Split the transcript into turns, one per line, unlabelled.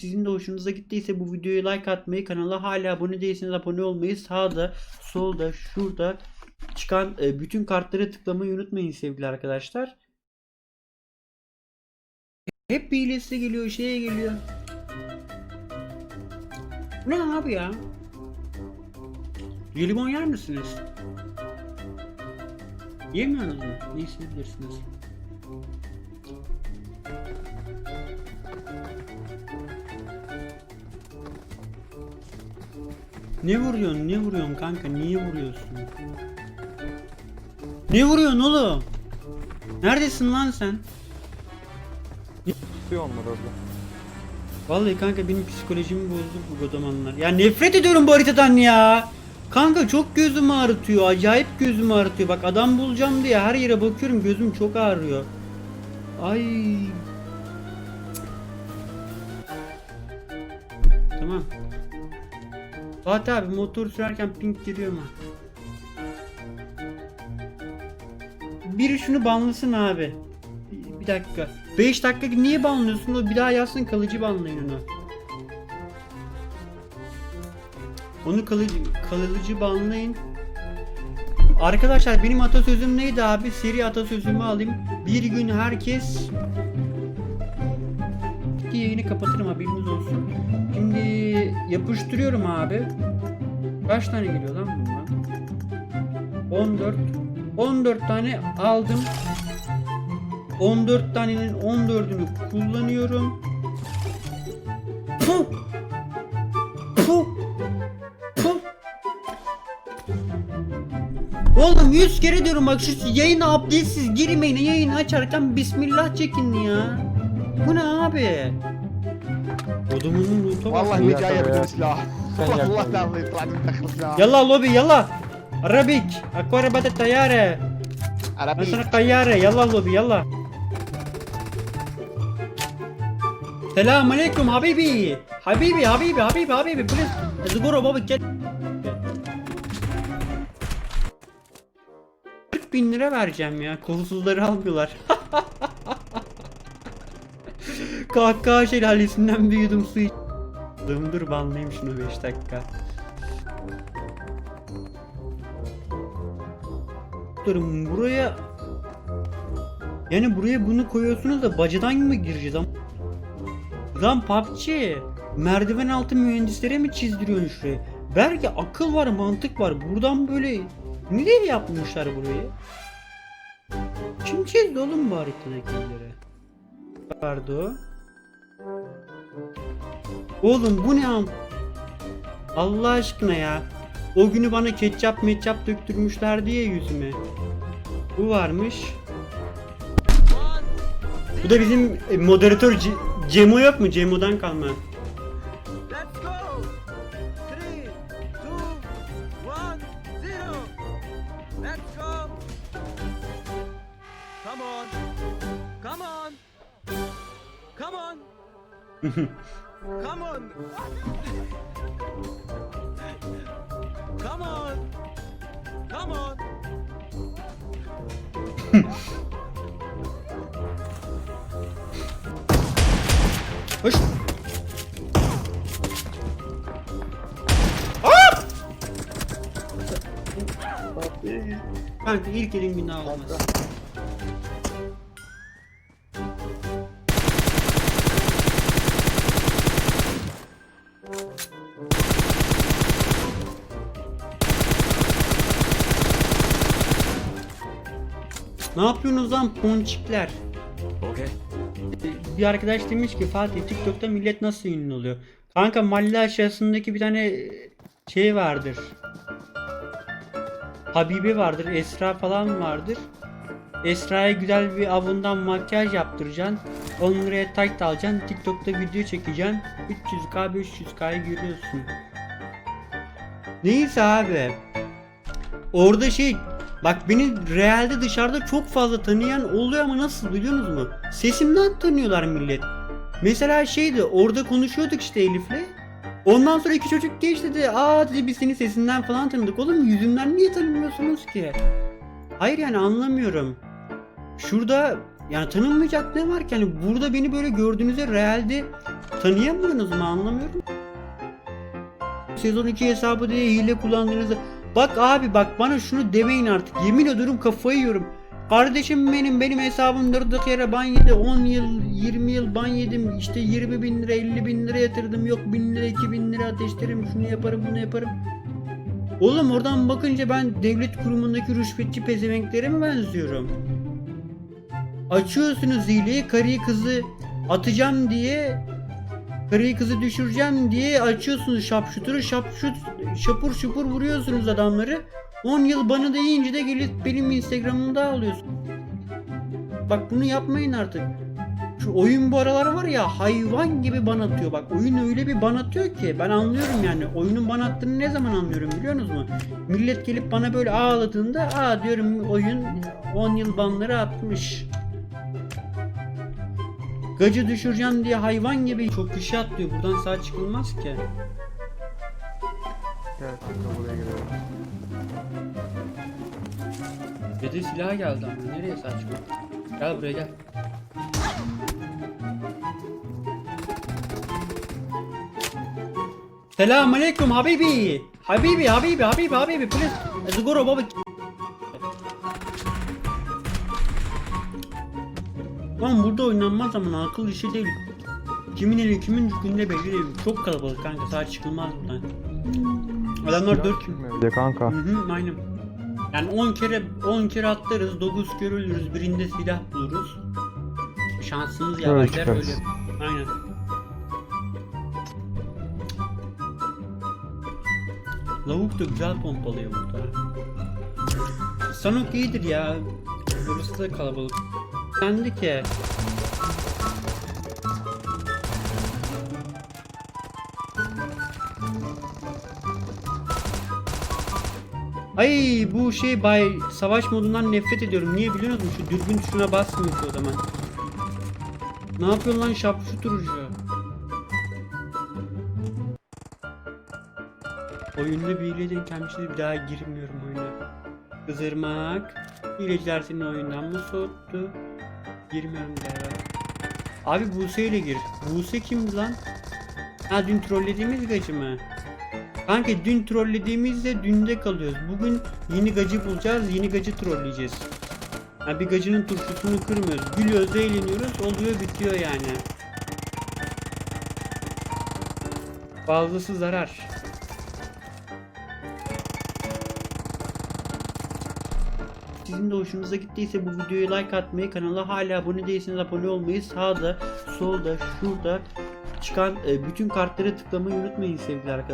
Sizin de hoşunuza gittiyse bu videoya like atmayı, kanala hala abone değilseniz abone olmayı, sağda, solda, şurada çıkan e, bütün kartlara tıklamayı unutmayın sevgili arkadaşlar. Hep bir hilesi geliyor, şeye geliyor. Ne abi ya? Jelibon yer misiniz? Yemiyorsunuz mu? Neyse bilirsiniz. Ne vuruyorsun? Ne vuruyorsun kanka? Niye vuruyorsun? Ne vuruyorsun oğlum? Neredesin lan sen?
Tutuyor onlar orada.
Vallahi kanka benim psikolojimi bozdu bu godamanlar. Ya nefret ediyorum bu haritadan ya. Kanka çok gözümü ağrıtıyor. Acayip gözümü ağrıtıyor. Bak adam bulacağım diye her yere bakıyorum gözüm çok ağrıyor. Ay. Tamam. Fatih abi motor sürerken pink giriyor mu? Biri şunu banlasın abi. Bir, dakika. 5 dakika niye banlıyorsun? O bir daha yazsın kalıcı banlayın onu. Onu kalıcı, kalıcı banlayın. Arkadaşlar benim atasözüm neydi abi? Seri atasözümü alayım. Bir gün herkes yayını kapatırım haberiniz olsun. Yapıştırıyorum abi. Kaç tane geliyor lan bunlar? 14 14 tane aldım. 14 tanenin 14'ünü kullanıyorum. Puh! Puh! Puh! Oğlum 100 kere diyorum bak şu yayına update'siz girmeyin yayını açarken bismillah çekin ya. Bu ne abi? Odumunun loot'a bak.
Vallahi
ya.
hiç ayarladım silah.
Sen
Vallahi
yakın.
da Allah يطلع منك silah.
يلا لوبي يلا عربيك اكو ربات الطيارة
Arabi.
مثلا طيارة يلا لوبي يلا سلام عليكم حبيبي حبيبي حبيبي حبيبي حبيبي بليز زقورة بابا gel 40 bin lira vereceğim ya kolsuzları almıyorlar Kahkaha şelalesinden bir yudum su iç Dur banlayayım şunu 5 dakika Durun buraya yani buraya bunu koyuyorsunuz da bacadan mı gireceğiz ama Lan PUBG merdiven altı mühendislere mi çizdiriyorsun şurayı? Belki akıl var mantık var buradan böyle nereye yapmışlar burayı? Kim çizdi oğlum bu haritadakileri? Pardon. Oğlum bu ne am? Allah aşkına ya. O günü bana ketçap metçap döktürmüşler diye yüzüme. Bu varmış. Bu da bizim e, moderatör C- Cemo yok mu? Cemo'dan kalma.
Come on! Come on! Come on!
Hop! Kanka ilk elin günah olmaz. Ne yapıyorsunuz lan ponçikler? bir arkadaş demiş ki Fatih TikTok'ta millet nasıl ünlü oluyor? Kanka mahalle aşağısındaki bir tane şey vardır. Habibi vardır, Esra falan vardır. Esra'ya güzel bir avundan makyaj yaptıracaksın. 10 liraya alacaksın. TikTok'ta video çekeceksin. 300k 500k'yı görüyorsun. Neyse abi. Orada şey Bak beni realde dışarıda çok fazla tanıyan oluyor ama nasıl biliyorsunuz mu? Sesimden tanıyorlar millet. Mesela şeydi orada konuşuyorduk işte Elif'le. Ondan sonra iki çocuk geçti dedi. Aa dedi biz seni sesinden falan tanıdık. Oğlum yüzümden niye tanımıyorsunuz ki? Hayır yani anlamıyorum. Şurada Yani tanınmayacak ne var ki? Hani burada beni böyle gördüğünüzde realde tanıyamıyorsunuz mu anlamıyorum. Sezon 2 hesabı diye hile kullandığınızda Bak abi bak bana şunu demeyin artık. Yemin ediyorum kafayı yiyorum. Kardeşim benim benim hesabım durduk yere ban yedi 10 yıl 20 yıl ban yedim işte 20 bin lira 50 bin lira yatırdım yok 1000 lira 2000 lira ateşlerim şunu yaparım bunu yaparım. Oğlum oradan bakınca ben devlet kurumundaki rüşvetçi pezevenklere mi benziyorum? Açıyorsunuz hileyi karıyı kızı atacağım diye karıyı kızı düşüreceğim diye açıyorsunuz şapşuturu şapşut şapur şupur vuruyorsunuz adamları. 10 yıl bana da yiyince de gelip benim Instagram'ımda alıyorsun. Bak bunu yapmayın artık. Şu oyun bu aralar var ya hayvan gibi ban atıyor. Bak oyun öyle bir ban atıyor ki ben anlıyorum yani. Oyunun ban attığını ne zaman anlıyorum biliyor musunuz? Millet gelip bana böyle ağladığında aa diyorum oyun 10 yıl banları atmış. Gacı düşüreceğim diye hayvan gibi çok kişi atlıyor. Buradan sağ çıkılmaz ki.
Gel kanka buraya gelelim.
Dede silah geldi ama nereye saçma? Gel buraya gel. Selamun aleyküm habibi. Habibi habibi habibi habibi please. Zgoro baba. Lan burada oynanmaz ama akıl işi değil. Kimin eli kimin günde belli değil. Çok kalabalık kanka sağ çıkılmaz buradan. Adamlar dört kim?
Çıkmıyor bir de kanka.
Hı hı aynen. Yani 10 kere 10 kere atlarız, 9 kere ölürüz, birinde silah buluruz. Şansınız ya
Öyle
öyle. Aynen. Lavuk da güzel pompalıyor burada. Sanok iyidir ya. Burası da kalabalık. Kendi ki. Ay bu şey bay savaş modundan nefret ediyorum. Niye biliyor musun? Şu dürbün tuşuna basmıyor ki o zaman. Ne yapıyorsun lan şapşuturucu? Oyunda bir hile denk bir daha girmiyorum oyuna. Kızırmak. Hileciler seni oyundan mı soğuttu? Girmiyorum daha. Abi Buse ile gir. Buse kimdi lan? Ha dün trollediğimiz gacı mı? Kanka dün trollediğimizde dünde kalıyoruz. Bugün yeni gacı bulacağız, yeni gacı trolleyeceğiz. Ha bir gacının turşusunu kırmıyoruz. Gülüyoruz, eğleniyoruz, oluyor bitiyor yani. Fazlası zarar. Sizin de hoşunuza gittiyse bu videoya like atmayı, kanala hala abone değilseniz abone olmayı, sağda, solda, şurada çıkan e, bütün kartlara tıklamayı unutmayın sevgili arkadaşlar.